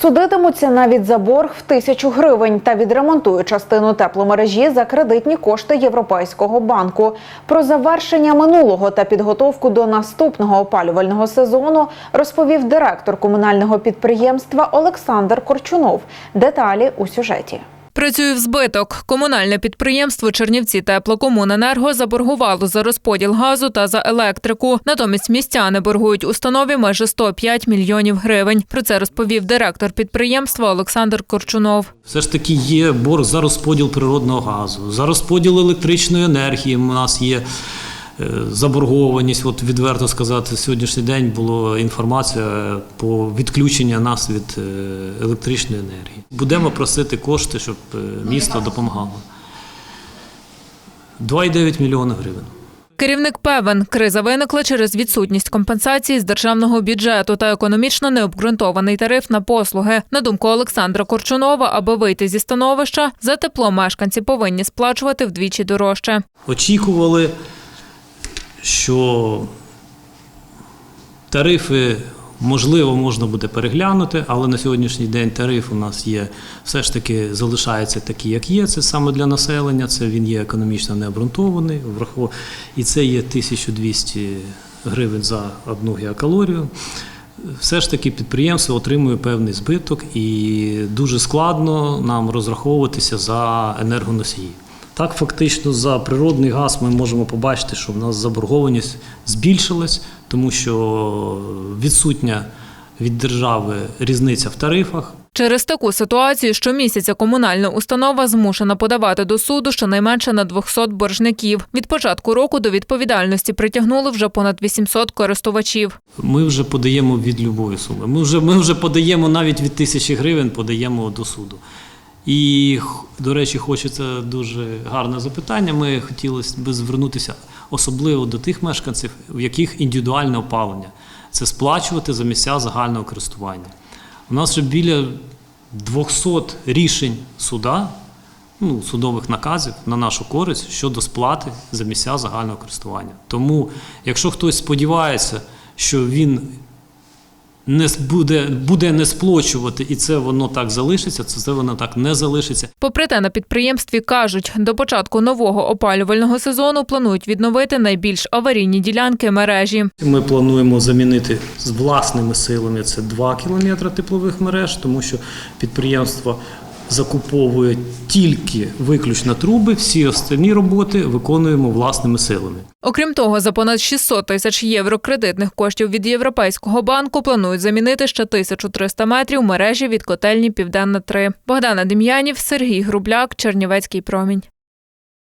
Судитимуться навіть за борг в тисячу гривень та відремонтують частину тепломережі за кредитні кошти Європейського банку. Про завершення минулого та підготовку до наступного опалювального сезону розповів директор комунального підприємства Олександр Корчунов. Деталі у сюжеті. Працює в збиток. Комунальне підприємство Чернівці теплокомуненерго заборгувало за розподіл газу та за електрику. Натомість містяни боргують установі майже 105 мільйонів гривень. Про це розповів директор підприємства Олександр Корчунов. Все ж таки є борг за розподіл природного газу, за розподіл електричної енергії. У нас є заборгованість. От відверто сказати, сьогоднішній день була інформація по відключення нас від е, електричної енергії. Будемо просити кошти, щоб е, місто допомагало. 2,9 мільйона гривень. Керівник певен, криза виникла через відсутність компенсації з державного бюджету та економічно необґрунтований тариф на послуги. На думку Олександра Корчунова, аби вийти зі становища, за тепло мешканці повинні сплачувати вдвічі дорожче. Очікували, що тарифи можливо можна буде переглянути, але на сьогоднішній день тариф у нас є все ж таки залишається такий, як є. Це саме для населення. Це він є економічно необґрунтований. І це є 1200 гривень за одну гігакалорію. Все ж таки підприємство отримує певний збиток, і дуже складно нам розраховуватися за енергоносії. Так, фактично, за природний газ ми можемо побачити, що в нас заборгованість збільшилась, тому що відсутня від держави різниця в тарифах. Через таку ситуацію щомісяця комунальна установа змушена подавати до суду щонайменше на 200 боржників. Від початку року до відповідальності притягнули вже понад 800 користувачів. Ми вже подаємо від любої суми. Ми вже, ми вже подаємо навіть від тисячі гривень, подаємо до суду. І, до речі, хочеться дуже гарне запитання. Ми хотілося б звернутися особливо до тих мешканців, у яких індивідуальне опалення. Це сплачувати за місця загального користування. У нас вже біля 200 рішень суда, ну, судових наказів на нашу користь щодо сплати за місця загального користування. Тому, якщо хтось сподівається, що він не буде, буде не сплачувати, і це воно так залишиться, це, це воно так не залишиться. Попри те, на підприємстві кажуть, до початку нового опалювального сезону планують відновити найбільш аварійні ділянки мережі. Ми плануємо замінити з власними силами це 2 кілометри теплових мереж, тому що підприємство закуповує тільки виключно труби, всі останні роботи виконуємо власними силами. Окрім того, за понад 600 тисяч євро кредитних коштів від Європейського банку планують замінити ще 1300 метрів мережі від котельні Південна 3. Богдана Дем'янів, Сергій Грубляк, Чернівецький промінь.